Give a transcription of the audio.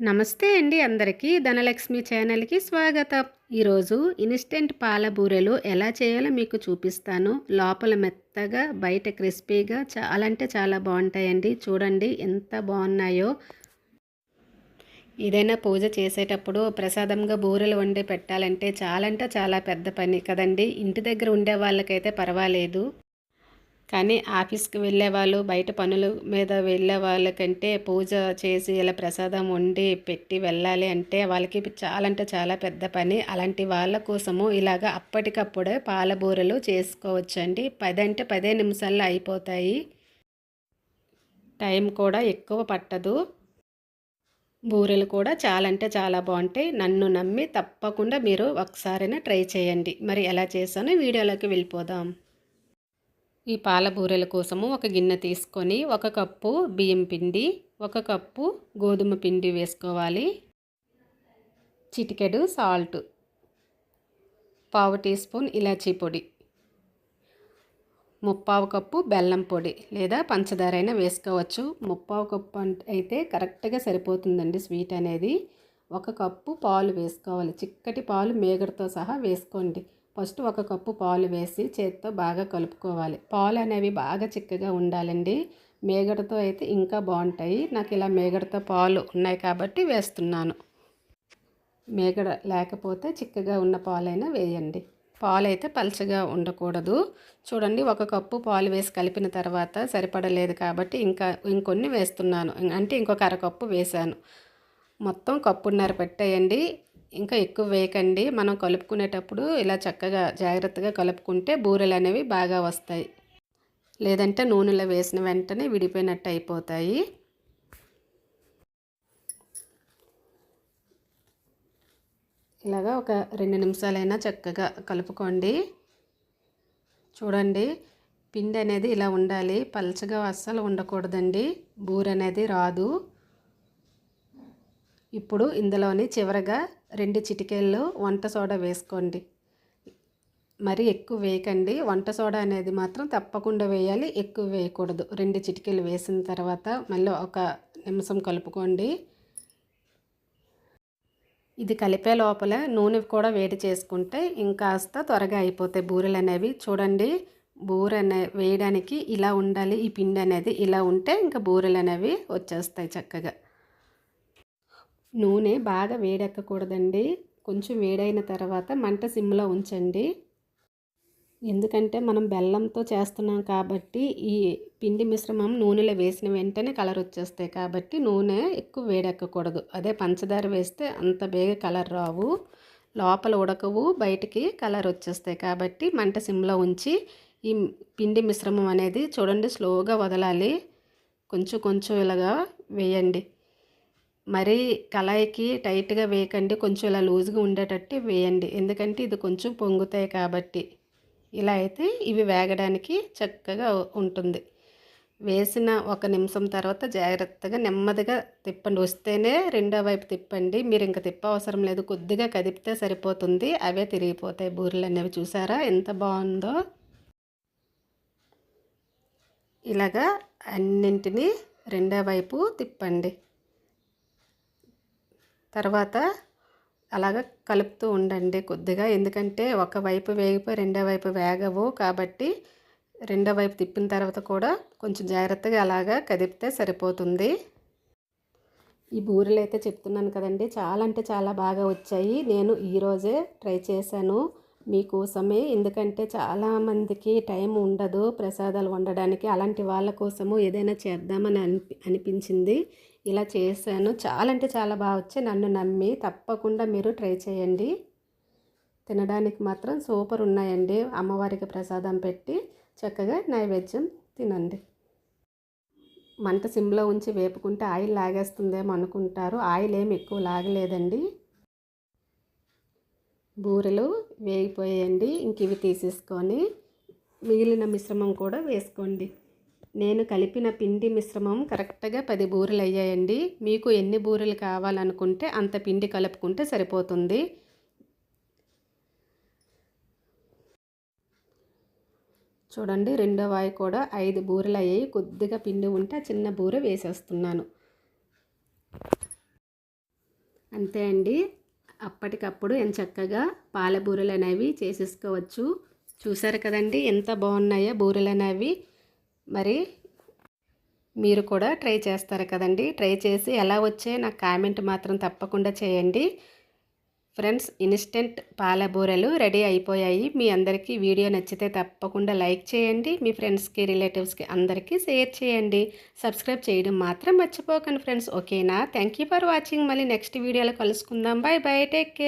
నమస్తే అండి అందరికీ. ధనలక్ష్మి ఛానల్కి స్వాగతం. ఈరోజు ఇన్స్టెంట్ పాల బూరెలు ఎలా చేయాలో మీకు చూపిస్తాను. లోపల మెత్తగా బయట క్రిస్పీగా చాలా అంటే చాలా బాగుంటాయండి. చూడండి ఎంత బాగున్నాయో. ఏదైనా పూజ చేసేటప్పుడు ప్రసాదంగా బూరెలు వండి పెట్టాలంటే చాలా అంటే చాలా పెద్ద పని కదండి. ఇంటి దగ్గర ఉండే వాళ్ళకైతే పర్వాలేదు. కానీ ఆఫీస్కి వెళ్ళే వాళ్ళు బయట పనుల మీద వెళ్ళే వాళ్ళకంటే పూజ చేసి ఇలా ప్రసాదం వండి పెట్టి వెళ్ళాలి అంటే వాళ్ళకి చాలా అంటే చాలా పెద్ద పని. అలాంటి వాళ్ళ కోసము ఇలాగ అప్పటికప్పుడే పాల బూరెలు చేసుకోవచ్చండి. పది అంటే పదే నిమిషాల్లో అయిపోతాయి. టైం కూడా ఎక్కువ పట్టదు. బూరెలు కూడా చాలా అంటే చాలా బాగుంటాయి. నన్ను నమ్మి తప్పకుండా మీరు ఒకసారైనా ట్రై చేయండి. మరి ఎలా చేసానో వీడియోలోకి వెళ్ళిపోదాం. ఈ పాల బూరెల కోసము ఒక గిన్నె తీసుకొని ఒక కప్పు బియ్యం పిండి ఒక కప్పు గోధుమ పిండి వేసుకోవాలి. చిటికెడు సాల్ట్ పావు టీ స్పూన్ ఇలాచీ పొడి ముప్పావు కప్పు బెల్లం పొడి లేదా పంచదార అయినా వేసుకోవచ్చు. ముప్పావు కప్పు అయితే కరెక్ట్గా సరిపోతుందండి స్వీట్ అనేది. ఒక కప్పు పాలు వేసుకోవాలి. చిక్కటి పాలు మేగడతో సహా వేసుకోండి. ఫస్ట్ ఒక కప్పు పాలు వేసి చేతితో బాగా కలుపుకోవాలి. పాలు అనేవి బాగా చిక్కగా ఉండాలండి. మేగడతో అయితే ఇంకా బాగుంటాయి. నాకు ఇలా మేగడతో పాలు ఉన్నాయి కాబట్టి వేస్తున్నాను. మేగడ లేకపోతే చిక్కగా ఉన్న పాలైనా వేయండి. పాలైతే పలచగా ఉండకూడదు. చూడండి ఒక కప్పు పాలు వేసి కలిపిన తర్వాత సరిపడలేదు కాబట్టి ఇంకా ఇంకొన్ని వేస్తున్నాను. అంటే ఇంకొక అరకప్పు వేశాను. మొత్తం కప్పున్నర పెట్టేయండి. ఇంకా ఎక్కువ వేయకండి. మనం కలుపుకునేటప్పుడు ఇలా చక్కగా జాగ్రత్తగా కలుపుకుంటే బూరెలు అనేవి బాగా వస్తాయి. లేదంటే నూనెలో వేసిన వెంటనే విడిపోయినట్టు అయిపోతాయి. ఇలాగా ఒక రెండు నిమిషాలైనా చక్కగా కలుపుకోండి. చూడండి పిండి అనేది ఇలా ఉండాలి. పలచగా అస్సలు ఉండకూడదండి. బూర అనేది రాదు. ఇప్పుడు ఇందులోని చివరగా రెండు చిటికేళ్ళు వంట సోడా వేసుకోండి. మరి ఎక్కువ వేయకండి. వంట సోడా అనేది మాత్రం తప్పకుండా వేయాలి. ఎక్కువ వేయకూడదు. రెండు చిటికెలు వేసిన తర్వాత మళ్ళీ ఒక నిమిషం కలుపుకోండి. ఇది కలిపే లోపల నూనె కూడా వేడి చేసుకుంటే ఇంకాస్త త్వరగా అయిపోతాయి బూరెలు అనేవి. చూడండి బూర అనే వేయడానికి ఇలా ఉండాలి. ఈ పిండి అనేది ఇలా ఉంటే ఇంకా బూరెలు అనేవి వచ్చేస్తాయి చక్కగా. నూనె బాగా వేడెక్కకూడదండి. కొంచెం వేడైన తర్వాత మంట సిమ్లో ఉంచండి. ఎందుకంటే మనం బెల్లంతో చేస్తున్నాం కాబట్టి ఈ పిండి మిశ్రమం నూనెలో వేసిన వెంటనే కలర్ వచ్చేస్తాయి కాబట్టి నూనె ఎక్కువ వేడెక్కకూడదు. అదే పంచదార వేస్తే అంత బేగ కలర్ రావు. లోపల ఉడకవు బయటికి కలర్ వచ్చేస్తాయి కాబట్టి మంట సిమ్లో ఉంచి ఈ పిండి మిశ్రమం అనేది చూడండి స్లోగా వదలాలి. కొంచెం కొంచెం ఇలాగా వేయండి. మరీ కళాయికి టైట్గా వేయకండి కొంచెం ఇలా లూజ్గా ఉండేటట్టు వేయండి. ఎందుకంటే ఇది కొంచెం పొంగుతాయి కాబట్టి. ఇలా అయితే ఇవి వేగడానికి చక్కగా ఉంటుంది. వేసిన ఒక నిమిషం తర్వాత జాగ్రత్తగా నెమ్మదిగా తిప్పండి. వస్తేనే రెండో వైపు తిప్పండి. మీరు ఇంకా తిప్ప అవసరం లేదు. కొద్దిగా కదిపితే సరిపోతుంది. అవే తిరిగిపోతాయి బూరెలు అనేవి చూసారా? ఎంత బాగుందో. ఇలాగా అన్నింటినీ రెండో వైపు తిప్పండి. తర్వాత అలాగ కలుపుతూ ఉండండి కొద్దిగా. ఎందుకంటే ఒక వైపు వేగిపోయి రెండో వైపు వేగవు కాబట్టి రెండో వైపు తిప్పిన తర్వాత కూడా కొంచెం జాగ్రత్తగా అలాగా కదిపితే సరిపోతుంది. ఈ బూరెలు అయితే చెప్తున్నాను కదండి. చాలా అంటే చాలా బాగా వచ్చాయి. నేను ఈరోజే ట్రై చేశాను. మీకోసమే ఎందుకంటే చాలామందికి టైం ఉండదు ప్రసాదాలు వండడానికి. అలాంటి వాళ్ళ కోసము ఏదైనా చేద్దామని అనిపి అనిపించింది. ఇలా చేశాను. చాలా అంటే చాలా బాగా వచ్చి నన్ను నమ్మి తప్పకుండా మీరు ట్రై చేయండి. తినడానికి మాత్రం సూపర్ ఉన్నాయండి. అమ్మవారికి ప్రసాదం పెట్టి చక్కగా నైవేద్యం తినండి. మంట సిమ్లో ఉంచి వేపుకుంటే ఆయిల్ లాగేస్తుందేమో అనుకుంటారు. ఆయిల్ ఏమి ఎక్కువ లాగలేదండి. బూరెలు వేగిపోయాయండి. ఇంక ఇవి తీసేసుకొని మిగిలిన మిశ్రమం కూడా వేసుకోండి. నేను కలిపిన పిండి మిశ్రమం కరెక్ట్గా పది బూరెలు అయ్యాయండి. మీకు ఎన్ని బూరెలు కావాలనుకుంటే అంత పిండి కలుపుకుంటే సరిపోతుంది. చూడండి రెండో వాయి కూడా ఐదు బూరెలు అయ్యాయి. కొద్దిగా పిండి ఉంటే చిన్న బూరె వేసేస్తున్నాను. అంతే అండి. అప్పటికప్పుడు ఎంత చక్కగా పాల బూరెలు అనేవి చేసేసుకోవచ్చు. చూసారు కదండి ఎంత బాగున్నాయో బూరెలు అనేవి మరి మీరు కూడా ట్రై చేస్తారు కదండి? ట్రై చేసి ఎలా వచ్చే నాకు కామెంట్ మాత్రం తప్పకుండా చేయండి. ఫ్రెండ్స్ ఇన్స్టెంట్ పాలబూరెలు రెడీ అయిపోయాయి. మీ అందరికీ వీడియో నచ్చితే తప్పకుండా లైక్ చేయండి. మీ ఫ్రెండ్స్కి రిలేటివ్స్కి అందరికీ షేర్ చేయండి. సబ్స్క్రైబ్ చేయడం మాత్రం మర్చిపోకండి ఫ్రెండ్స్. ఓకేనా? Thank you for watching. మళ్ళీ నెక్స్ట్ వీడియోలో కలుసుకుందాం. Bye bye take care.